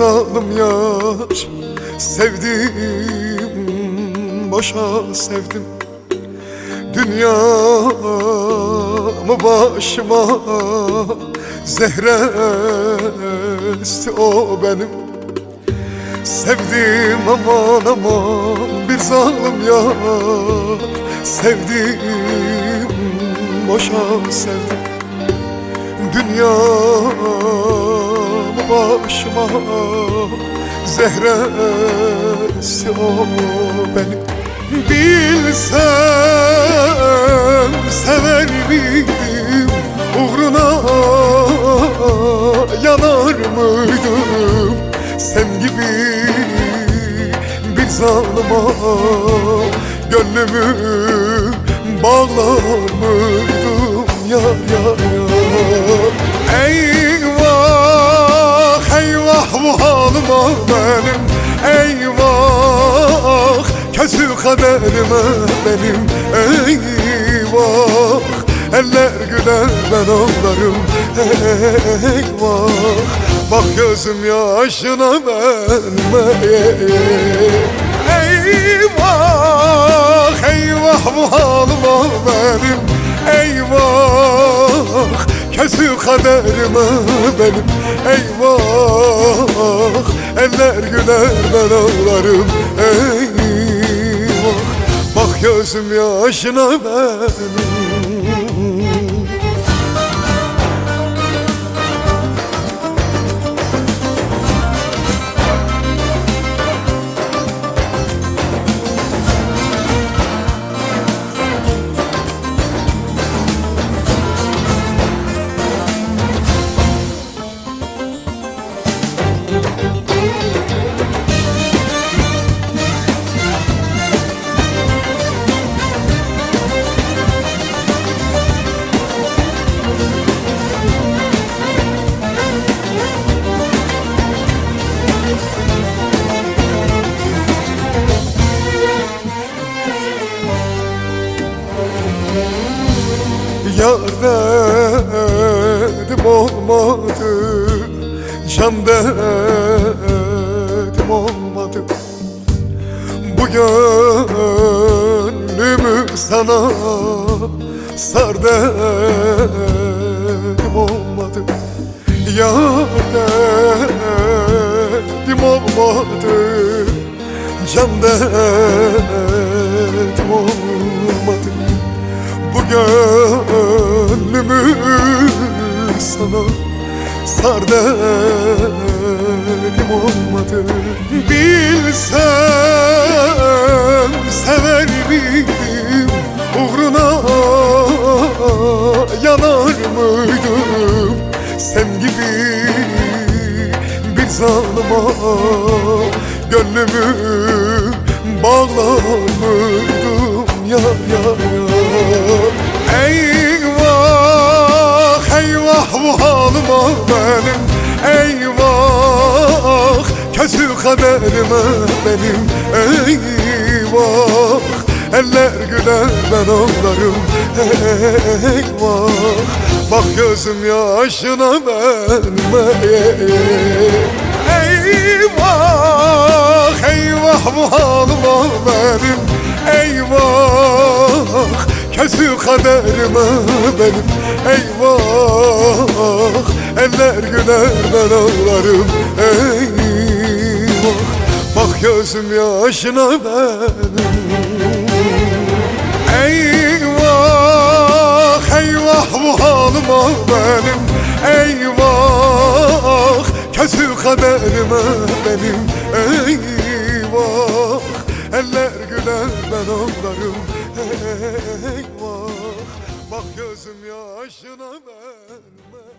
zalim yar. Sevdim boşa sevdim. Dünyamı başıma Zehresti o benim. Sevdim aman aman bir zalim yar. Sevdim boşa sevdim Dünyamı başıma Zehresi o benim Bilsem sever miydim Uğruna yanar mıydım? Sen gibi bir zalıma Gönlümü bağlar mıydım? Yar yar yar bu halıma benim Eyvah. Kötü kaderime benim Eyvah. Eller güler ben ağlarım Eyvah. Bak gözüm yaşına verme Eyvah. Eyvah bu halıma benim Eyvah. Kötü kaderime benim Eyvah eller güler ben ağlarım. Eyvah bak gözüm yaşına benim Yar dedim olmadı Can dedim olmadı. Bu gönlümü sana Sar dedim olmadı. Yar dedim olmadı Can dedim olmadı sana sar dedim olmadı Bilsem sever miydim? Uğruna yanar mıydım? Sen gibi bir zalıma gönlümü bağlar mıydım? Yar yar yar benim Eyvah. Kötü kaderime benim Eyvah. Eller güler ben ağlarım Eyvah. Bak gözüm yaşına verme Eyvah eyvah bu halıma benim Eyvah. Kötü kaderime benim Eyvah eller güler ben ağlarım. Eyvah bak gözüm yaşına benim. Eyvah eyvah bu halıma benim. Eyvah kötü kaderime benim. Eyvah eller güler ben ağlarım. Eyvah bak gözüm yaşına benim